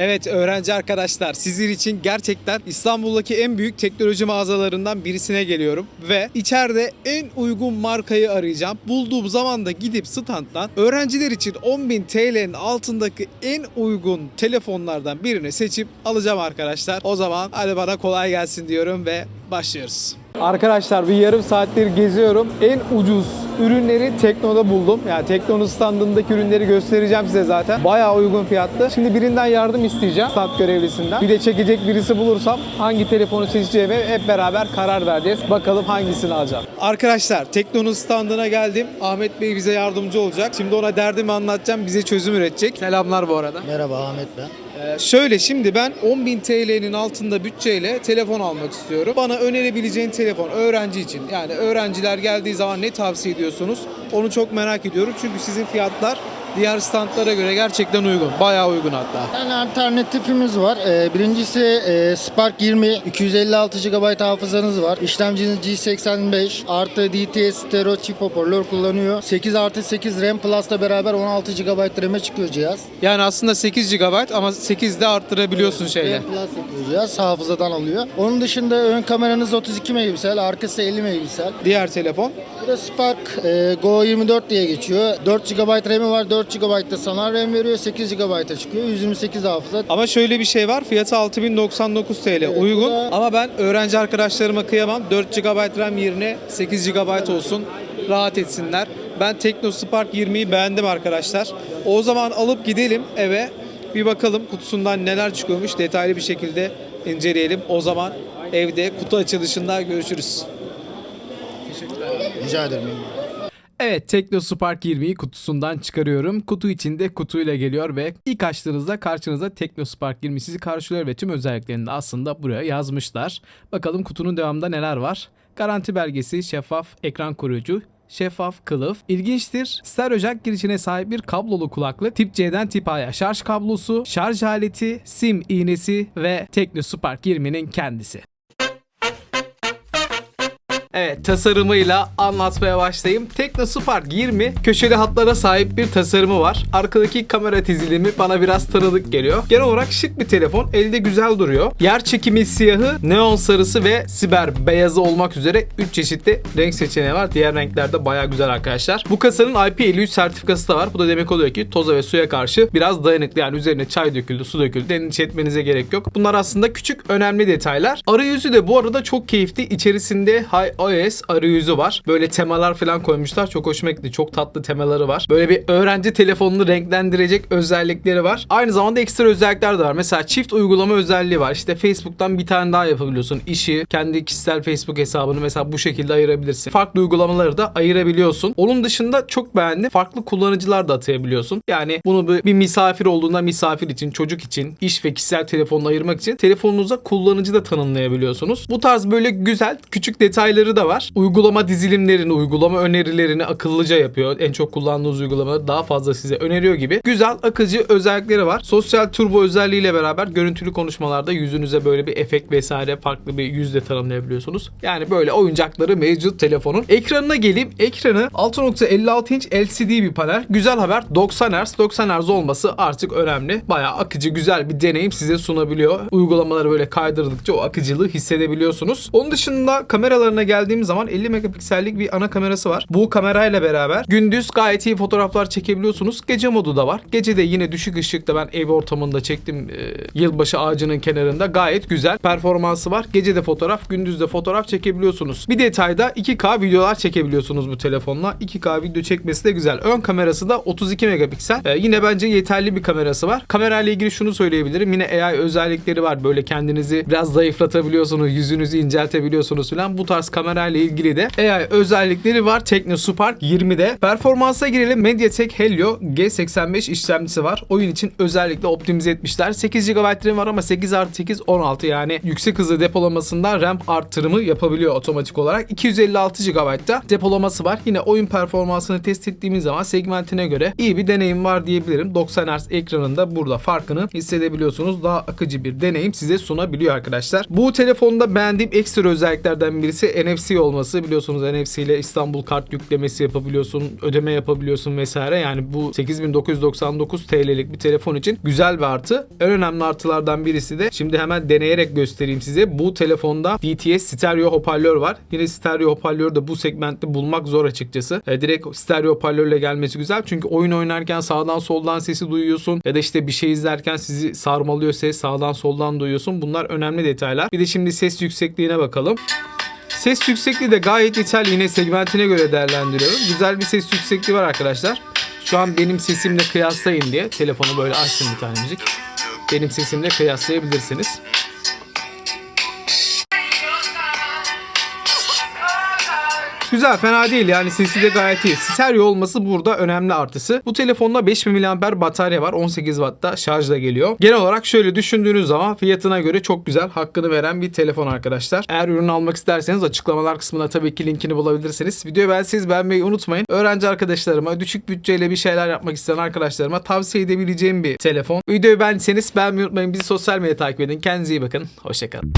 Evet öğrenci arkadaşlar sizin için gerçekten İstanbul'daki en büyük teknoloji mağazalarından birisine geliyorum. Ve içeride en uygun markayı arayacağım. Bulduğum zaman da gidip standdan öğrenciler için 10.000 TL'nin altındaki en uygun telefonlardan birini seçip alacağım arkadaşlar. O zaman hadi bana kolay gelsin diyorum ve başlıyoruz. Arkadaşlar bir yarım saattir geziyorum. En ucuz ürünleri Tekno'da buldum. Yani Tekno'nun standındaki ürünleri göstereceğim size zaten. Bayağı uygun fiyatlı. Şimdi birinden yardım isteyeceğim. Stand görevlisinden. Bir de çekecek birisi bulursam hangi telefonu seçeceğime hep beraber karar vereceğiz. Bakalım hangisini alacağım. Arkadaşlar Tekno'nun standına geldim. Ahmet Bey bize yardımcı olacak. Şimdi ona derdimi anlatacağım. Bize çözüm üretecek. Selamlar bu arada. Merhaba Ahmet ben. Ee, şöyle şimdi ben 10.000 TL'nin altında bütçeyle telefon almak istiyorum. Bana önerebileceğin telefon öğrenci için. Yani öğrenciler geldiği zaman ne tavsiye ediyorsunuz? Onu çok merak ediyorum. Çünkü sizin fiyatlar diğer standlara göre gerçekten uygun. Bayağı uygun hatta. Yani alternatifimiz var. Ee, birincisi e, Spark 20, 256 GB hafızanız var. İşlemciniz G85 artı DTS stereo çift hoparlör kullanıyor. 8 artı 8 RAM Plus'la beraber 16 GB RAM'e çıkıyor cihaz. Yani aslında 8 GB ama 8 de arttırabiliyorsun şeyle. RAM Plus yapıyor cihaz hafızadan alıyor. Onun dışında ön kameranız 32 megapiksel, arkası 50 megapiksel. Diğer telefon. Bu da Spark e, Go 24 diye geçiyor. 4 GB RAM'i var, 4 GB da sanal RAM veriyor, 8 GB'a çıkıyor. 128 hafıza. Ama şöyle bir şey var. Fiyatı 6099 TL. uygun. bu da- Ama ben öğrenci arkadaşlarıma kıyamam. 4 GB RAM yerine 8 GB olsun. Rahat etsinler. Ben Tekno Spark 20'yi beğendim arkadaşlar. O zaman alıp gidelim eve. Bir bakalım kutusundan neler çıkıyormuş. Detaylı bir şekilde inceleyelim. O zaman evde kutu açılışında görüşürüz. Rica ederim. Evet Tekno Spark 20'yi kutusundan çıkarıyorum. Kutu içinde kutuyla geliyor ve ilk açtığınızda karşınıza Tekno Spark 20 sizi karşılıyor ve tüm özelliklerini de aslında buraya yazmışlar. Bakalım kutunun devamında neler var? Garanti belgesi, şeffaf ekran koruyucu, şeffaf kılıf. İlginçtir. Stereo jack girişine sahip bir kablolu kulaklık, tip C'den tip A'ya şarj kablosu, şarj aleti, sim iğnesi ve Tekno Spark 20'nin kendisi. Evet tasarımıyla anlatmaya başlayayım. Tekno Spark 20 köşeli hatlara sahip bir tasarımı var. Arkadaki kamera dizilimi bana biraz tanıdık geliyor. Genel olarak şık bir telefon. Elde güzel duruyor. Yer çekimi siyahı, neon sarısı ve siber beyazı olmak üzere 3 çeşitli renk seçeneği var. Diğer renklerde de baya güzel arkadaşlar. Bu kasanın IP53 sertifikası da var. Bu da demek oluyor ki toza ve suya karşı biraz dayanıklı. Yani üzerine çay döküldü, su döküldü. Endişe etmenize gerek yok. Bunlar aslında küçük önemli detaylar. Arayüzü de bu arada çok keyifli. İçerisinde iOS arayüzü var. Böyle temalar falan koymuşlar. Çok hoşuma gitti. Çok tatlı temaları var. Böyle bir öğrenci telefonunu renklendirecek özellikleri var. Aynı zamanda ekstra özellikler de var. Mesela çift uygulama özelliği var. İşte Facebook'tan bir tane daha yapabiliyorsun. İşi, kendi kişisel Facebook hesabını mesela bu şekilde ayırabilirsin. Farklı uygulamaları da ayırabiliyorsun. Onun dışında çok beğendim. Farklı kullanıcılar da atayabiliyorsun. Yani bunu bir, misafir olduğunda misafir için, çocuk için, iş ve kişisel telefonunu ayırmak için telefonunuza kullanıcı da tanımlayabiliyorsunuz. Bu tarz böyle güzel küçük detayları da var. Uygulama dizilimlerini, uygulama önerilerini akıllıca yapıyor. En çok kullandığınız uygulamaları daha fazla size öneriyor gibi. Güzel, akıcı özellikleri var. Sosyal turbo özelliğiyle beraber görüntülü konuşmalarda yüzünüze böyle bir efekt vesaire farklı bir yüzle tanımlayabiliyorsunuz. Yani böyle oyuncakları mevcut telefonun. Ekranına geleyim. Ekranı 6.56 inç LCD bir panel. Güzel haber 90 Hz. 90 Hz olması artık önemli. Bayağı akıcı güzel bir deneyim size sunabiliyor. Uygulamaları böyle kaydırdıkça o akıcılığı hissedebiliyorsunuz. Onun dışında kameralarına geldiğim zaman 50 megapiksellik bir ana kamerası var. Bu kamerayla beraber gündüz gayet iyi fotoğraflar çekebiliyorsunuz. Gece modu da var. Gece de yine düşük ışıkta ben ev ortamında çektim. Ee, yılbaşı ağacının kenarında gayet güzel performansı var. Gece de fotoğraf, gündüz de fotoğraf çekebiliyorsunuz. Bir detayda 2K videolar çekebiliyorsunuz bu telefonla. 2K video çekmesi de güzel. Ön kamerası da 32 megapiksel. Ee, yine bence yeterli bir kamerası var. Kamerayla ilgili şunu söyleyebilirim. Yine AI özellikleri var. Böyle kendinizi biraz zayıflatabiliyorsunuz. Yüzünüzü inceltebiliyorsunuz falan. Bu tarz kamerayla ilgili de AI özellikleri var. Tekno Spark 20'de. Performansa girelim. MediaTek Helio G85 işlemcisi var. Oyun için özellikle optimize etmişler. 8 GB RAM var ama 8 artı 8 16 yani yüksek hızlı depolamasında RAM arttırımı yapabiliyor otomatik olarak. 256 GB da depolaması var. Yine oyun performansını test ettiğimiz zaman segmentine göre iyi bir deneyim var diyebilirim. 90 Hz ekranında burada farkını hissedebiliyorsunuz. Daha akıcı bir deneyim size sunabiliyor arkadaşlar. Bu telefonda beğendiğim ekstra özelliklerden birisi NFC NFC olması biliyorsunuz NFC ile İstanbul kart yüklemesi yapabiliyorsun, ödeme yapabiliyorsun vesaire. Yani bu 8999 TL'lik bir telefon için güzel bir artı. En önemli artılardan birisi de şimdi hemen deneyerek göstereyim size. Bu telefonda DTS stereo hoparlör var. Yine stereo hoparlörü de bu segmentte bulmak zor açıkçası. E, direkt stereo hoparlörle gelmesi güzel. Çünkü oyun oynarken sağdan soldan sesi duyuyorsun. Ya da işte bir şey izlerken sizi sarmalıyor ses sağdan soldan duyuyorsun. Bunlar önemli detaylar. Bir de şimdi ses yüksekliğine bakalım. Ses yüksekliği de gayet yeterli. Yine segmentine göre değerlendiriyorum. Güzel bir ses yüksekliği var arkadaşlar. Şu an benim sesimle kıyaslayın diye telefonu böyle açtım bir tane müzik. Benim sesimle kıyaslayabilirsiniz. Güzel fena değil yani sesi de gayet iyi. Stereo olması burada önemli artısı. Bu telefonda 5000 mAh batarya var. 18 Watt'ta şarjla geliyor. Genel olarak şöyle düşündüğünüz zaman fiyatına göre çok güzel hakkını veren bir telefon arkadaşlar. Eğer ürünü almak isterseniz açıklamalar kısmında tabii ki linkini bulabilirsiniz. Videoyu beğendiyseniz beğenmeyi unutmayın. Öğrenci arkadaşlarıma, düşük bütçeyle bir şeyler yapmak isteyen arkadaşlarıma tavsiye edebileceğim bir telefon. Videoyu beğendiyseniz beğenmeyi unutmayın. Bizi sosyal medyada takip edin. Kendinize iyi bakın. Hoşçakalın.